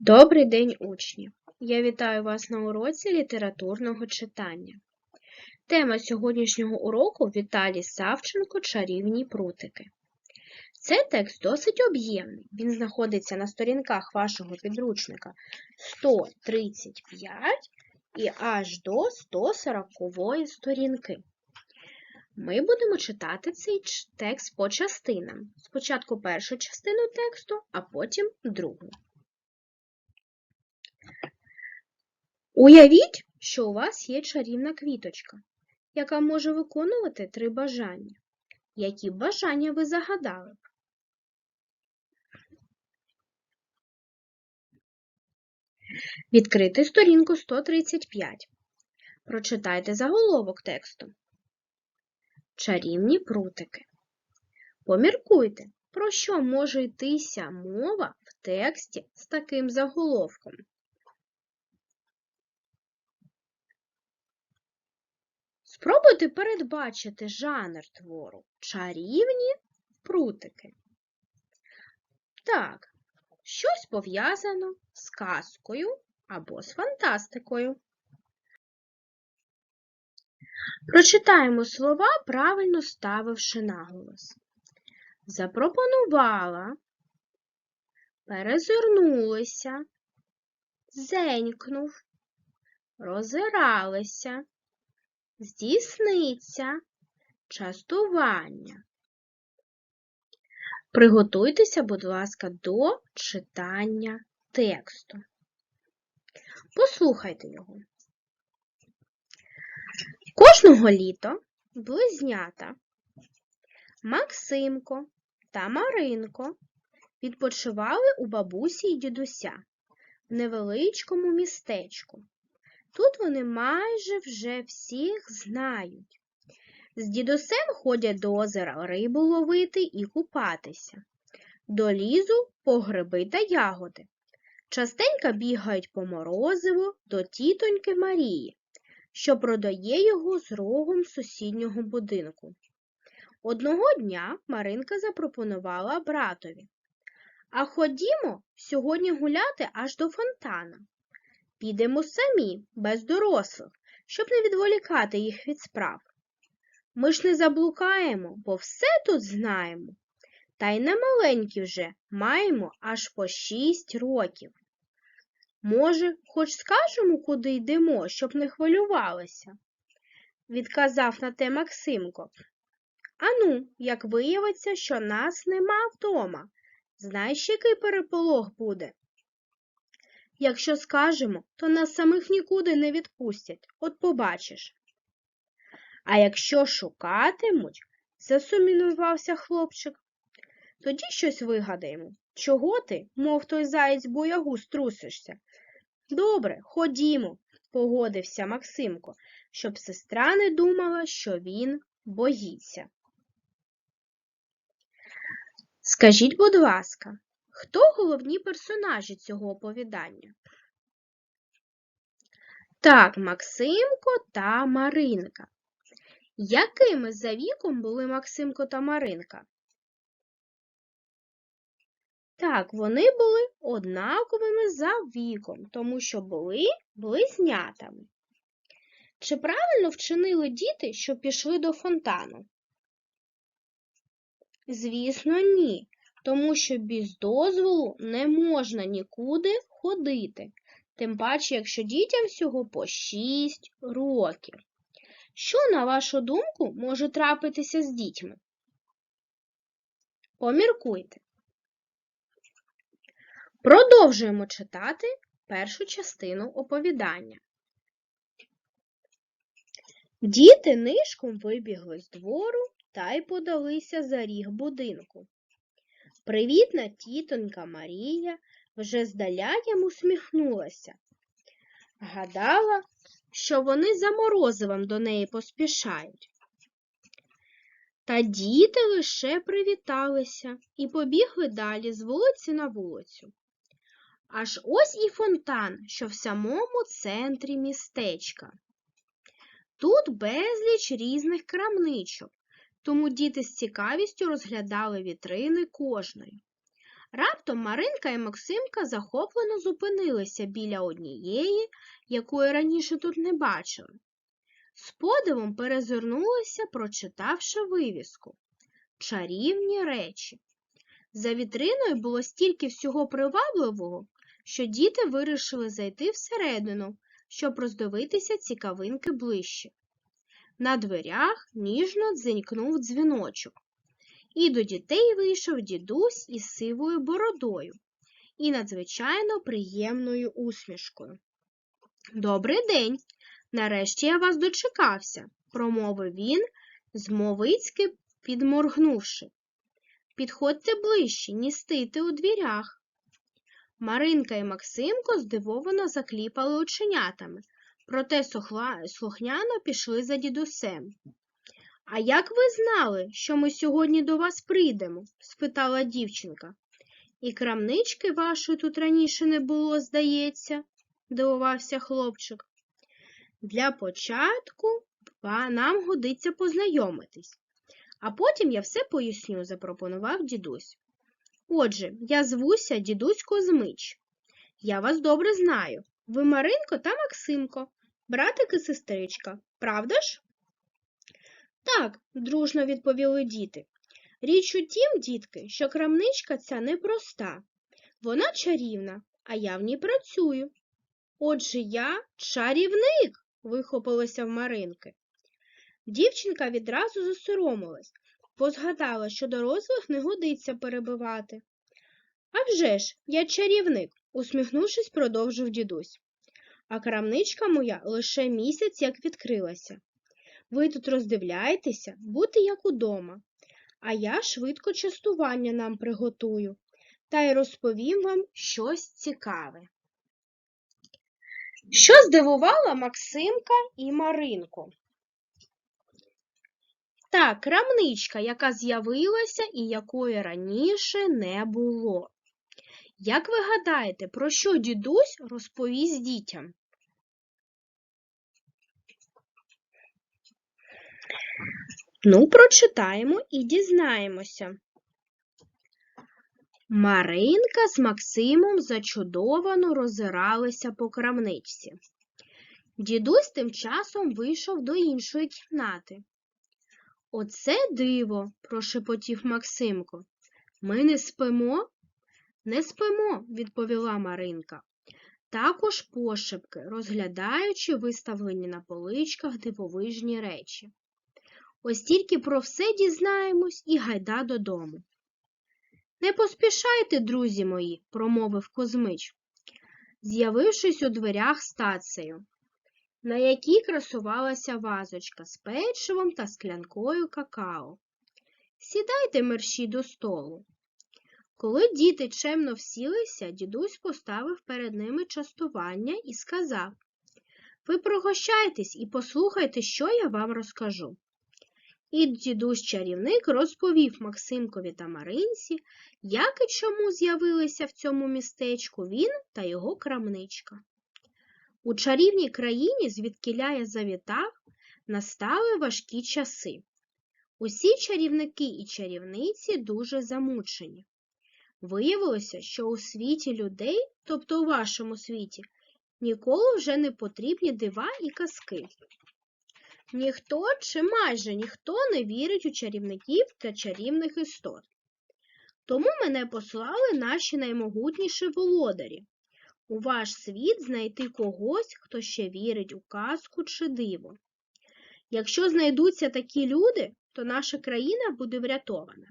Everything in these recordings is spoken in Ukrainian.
Добрий день, учні! Я вітаю вас на уроці літературного читання. Тема сьогоднішнього уроку Віталій Савченко «Чарівні прутики». Цей текст досить об'ємний. Він знаходиться на сторінках вашого підручника 135 і аж до 140 сторінки. Ми будемо читати цей текст по частинам. Спочатку першу частину тексту, а потім другу. Уявіть, що у вас є чарівна квіточка, яка може виконувати три бажання. Які бажання ви загадали? б? Відкрити сторінку 135. Прочитайте заголовок тексту. Чарівні прутики. Поміркуйте, про що може йтися мова в тексті з таким заголовком. Спробуйте передбачити жанр твору чарівні прутики. Так, щось пов'язано з казкою або з фантастикою. Прочитаємо слова, правильно ставивши наголос. Запропонувала, перезирнулися, зенькнув, розиралися, здійсниться, частування. Приготуйтеся, будь ласка, до читання тексту. Послухайте його. Кожного літа близнята Максимко та Маринко відпочивали у бабусі й дідуся в невеличкому містечку. Тут вони майже вже всіх знають. З дідусем ходять до озера рибу ловити і купатися, до лізу по гриби та ягоди. Частенько бігають по морозиву до тітоньки Марії, що продає його з рогом сусіднього будинку. Одного дня Маринка запропонувала братові. А ходімо сьогодні гуляти аж до фонтана. Підемо самі, без дорослих, щоб не відволікати їх від справ. Ми ж не заблукаємо, бо все тут знаємо. Та й не маленькі вже маємо аж по шість років. Може, хоч скажемо, куди йдемо, щоб не хвилювалися? Відказав на те Максимко. Ану, як виявиться, що нас нема вдома, знаєш, який переполох буде? Якщо скажемо, то нас самих нікуди не відпустять, от побачиш. А якщо шукатимуть, засумінувався хлопчик, тоді щось вигадаємо. Чого ти, мов той заєць боягуз, трусишся? Добре, ходімо, погодився Максимко, щоб сестра не думала, що він боїться. Скажіть, будь ласка, хто головні персонажі цього оповідання? Так, Максимко та Маринка. Якими за віком були Максимко та Маринка? Так, вони були однаковими за віком, тому що були близнятами. Чи правильно вчинили діти, що пішли до фонтану? Звісно, ні, тому що без дозволу не можна нікуди ходити, тим паче, якщо дітям всього по 6 років. Що, на вашу думку, може трапитися з дітьми? Поміркуйте. Продовжуємо читати першу частину оповідання. Діти нишком вибігли з двору та й подалися за ріг будинку. Привітна тітонька Марія вже здаля йому усміхнулася. Гадала, що вони за морозивом до неї поспішають. Та діти лише привіталися і побігли далі з вулиці на вулицю. Аж ось і фонтан, що в самому центрі містечка. Тут безліч різних крамничок, тому діти з цікавістю розглядали вітрини кожної. Раптом Маринка і Максимка захоплено зупинилися біля однієї, якої раніше тут не бачили. З подивом перезирнулися, прочитавши вивіску Чарівні речі. За вітриною було стільки всього привабливого, що діти вирішили зайти всередину, щоб роздивитися цікавинки ближче. На дверях ніжно дзенькнув дзвіночок. І до дітей вийшов дідусь із сивою бородою і надзвичайно приємною усмішкою. Добрий день! Нарешті я вас дочекався, промовив він, змовицьки підморгнувши. Підходьте ближче, ні стийте у двірях. Маринка і Максимко здивовано закліпали оченятами, проте слухняно пішли за дідусем. А як ви знали, що ми сьогодні до вас прийдемо? спитала дівчинка. І крамнички вашої тут раніше не було, здається, дивувався хлопчик. Для початку нам годиться познайомитись, а потім я все поясню, запропонував дідусь. Отже, я звуся дідусь Козмич. Я вас добре знаю. Ви Маринко та Максимко, братик і сестричка, правда ж? Так, дружно відповіли діти. Річ у тім, дітки, що крамничка ця непроста. Вона чарівна, а я в ній працюю. Отже, я чарівник, вихопилося в Маринки. Дівчинка відразу засоромилась, бо згадала, що дорослих не годиться перебивати. «А вже ж, я чарівник, усміхнувшись, продовжив дідусь. А крамничка моя лише місяць як відкрилася. Ви тут роздивляєтеся, бути як удома, а я швидко частування нам приготую та й розповім вам щось цікаве. Що здивувало Максимка і Маринку? Та крамничка, яка з'явилася і якої раніше не було. Як ви гадаєте, про що дідусь розповість дітям? Ну, прочитаємо і дізнаємося. Маринка з Максимом зачудовано роззиралися по крамничці. Дідусь тим часом вийшов до іншої кімнати. Оце диво, прошепотів Максимко. Ми не спимо? Не спимо, відповіла Маринка. Також пошепки, розглядаючи виставлені на поличках дивовижні речі. Ось тільки про все дізнаємось і гайда додому. Не поспішайте, друзі мої, промовив Козмич, з'явившись у дверях стацею, на якій красувалася вазочка з печивом та склянкою какао. Сідайте мерщі до столу. Коли діти чемно всілися, дідусь поставив перед ними частування і сказав Ви пригощайтесь і послухайте, що я вам розкажу. І дідусь чарівник розповів Максимкові та Маринці, як і чому з'явилися в цьому містечку він та його крамничка. У чарівній країні, звідкиля я завітав, настали важкі часи. Усі чарівники і чарівниці дуже замучені. Виявилося, що у світі людей, тобто у вашому світі, ніколи вже не потрібні дива і казки. Ніхто чи майже ніхто не вірить у чарівників та чарівних істот. Тому мене послали наші наймогутніші володарі у ваш світ знайти когось, хто ще вірить у казку чи диво. Якщо знайдуться такі люди, то наша країна буде врятована.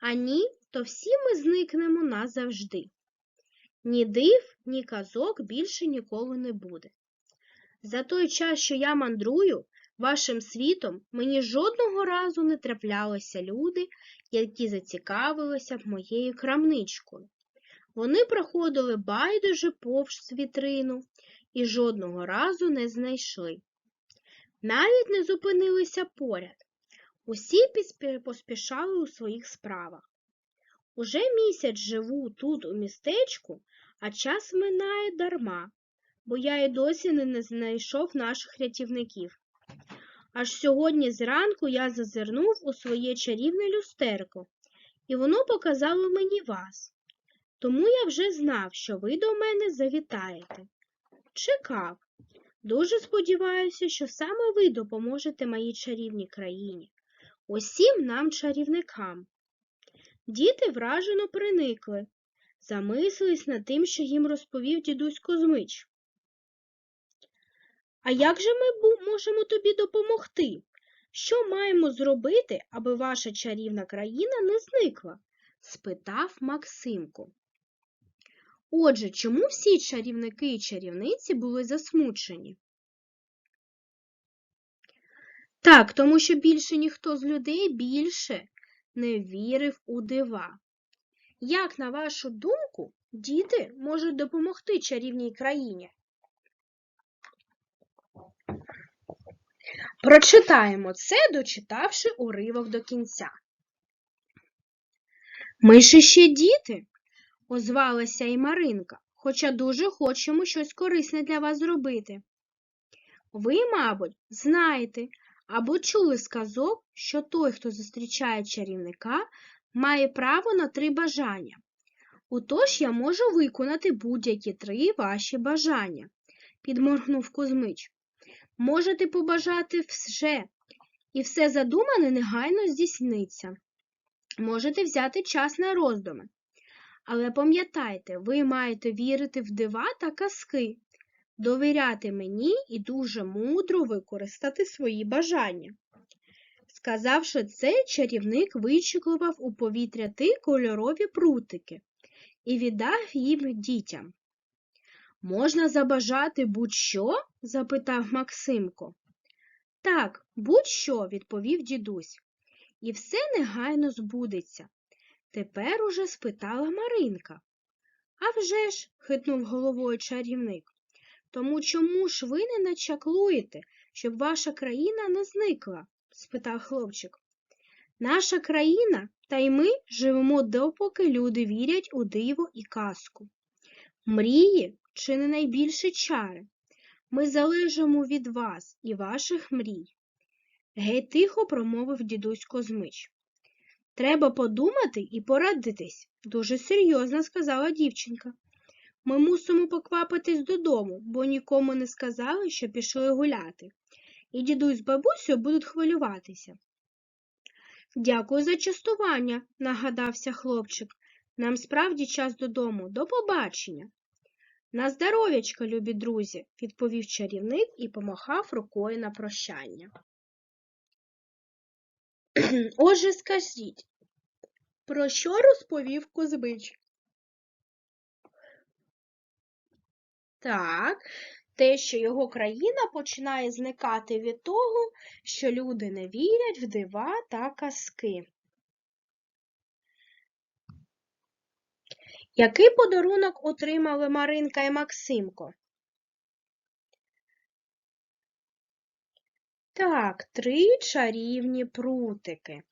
А ні, то всі ми зникнемо назавжди. Ні див, ні казок більше ніколи не буде. За той час, що я мандрую вашим світом, мені жодного разу не траплялися люди, які зацікавилися б моєю крамничкою. Вони проходили байдуже повз вітрину і жодного разу не знайшли. Навіть не зупинилися поряд. Усі поспішали у своїх справах. Уже місяць живу тут, у містечку, а час минає дарма, бо я й досі не знайшов наших рятівників. Аж сьогодні зранку я зазирнув у своє чарівне люстерко, і воно показало мені вас. тому я вже знав, що ви до мене завітаєте. Чекав. Дуже сподіваюся, що саме ви допоможете моїй чарівній країні, усім нам чарівникам. Діти вражено приникли, замислились над тим, що їм розповів дідусь Козмич. А як же ми можемо тобі допомогти? Що маємо зробити, аби ваша чарівна країна не зникла? спитав Максимко. Отже, чому всі чарівники і чарівниці були засмучені? Так, тому що більше ніхто з людей більше не вірив у дива. Як, на вашу думку, діти можуть допомогти чарівній країні? Прочитаємо це, дочитавши уривок до кінця. Ми ж іще діти, озвалася і Маринка, хоча дуже хочемо щось корисне для вас зробити. Ви, мабуть, знаєте або чули сказок, що той, хто зустрічає чарівника, має право на три бажання. Отож я можу виконати будь-які три ваші бажання, підморгнув Кузьмич. Можете побажати вже, і все задумане негайно здійсниться. Можете взяти час на роздуми. Але пам'ятайте, ви маєте вірити в дива та казки, довіряти мені і дуже мудро використати свої бажання. Сказавши це, чарівник вичікував у повітря ті кольорові прутики і віддав їм дітям. Можна забажати будь-що? запитав Максимко. Так, будь-що, відповів дідусь. І все негайно збудеться. Тепер уже спитала Маринка. «А вже ж», – хитнув головою чарівник. Тому чому ж ви не начаклуєте, щоб ваша країна не зникла? спитав хлопчик. Наша країна та й ми живемо допоки люди вірять у диво і казку. Мрії чи не найбільше чари? Ми залежимо від вас і ваших мрій. Гей тихо промовив дідусь Козмич. Треба подумати і порадитись, дуже серйозно сказала дівчинка. Ми мусимо поквапитись додому, бо нікому не сказали, що пішли гуляти. І дідусь з бабусею будуть хвилюватися. Дякую за частування, нагадався хлопчик. Нам справді час додому. До побачення. На здоров'ячко, любі друзі, відповів чарівник і помахав рукою на прощання. Отже, скажіть, про що розповів Кузьмич? Так, те, що його країна починає зникати від того, що люди не вірять в дива та казки. Який подарунок отримали Маринка і Максимко? Так, три чарівні прутики.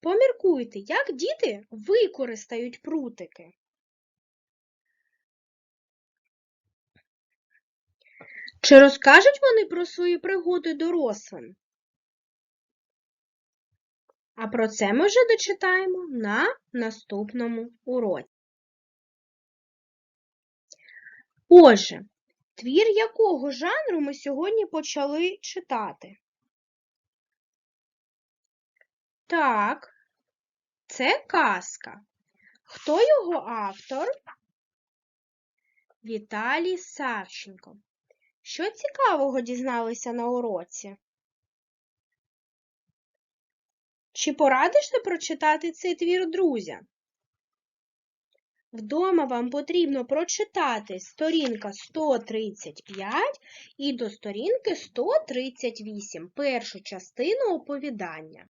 Поміркуйте, як діти використають прутики. Чи розкажуть вони про свої пригоди дорослим? А про це ми вже дочитаємо на наступному уроці. Отже, твір якого жанру ми сьогодні почали читати? Так, це казка. Хто його автор? Віталій Савченко. Що цікавого дізналися на уроці? Чи порадиш ти прочитати цей твір друзям? Вдома вам потрібно прочитати сторінка 135 і до сторінки 138 першу частину оповідання.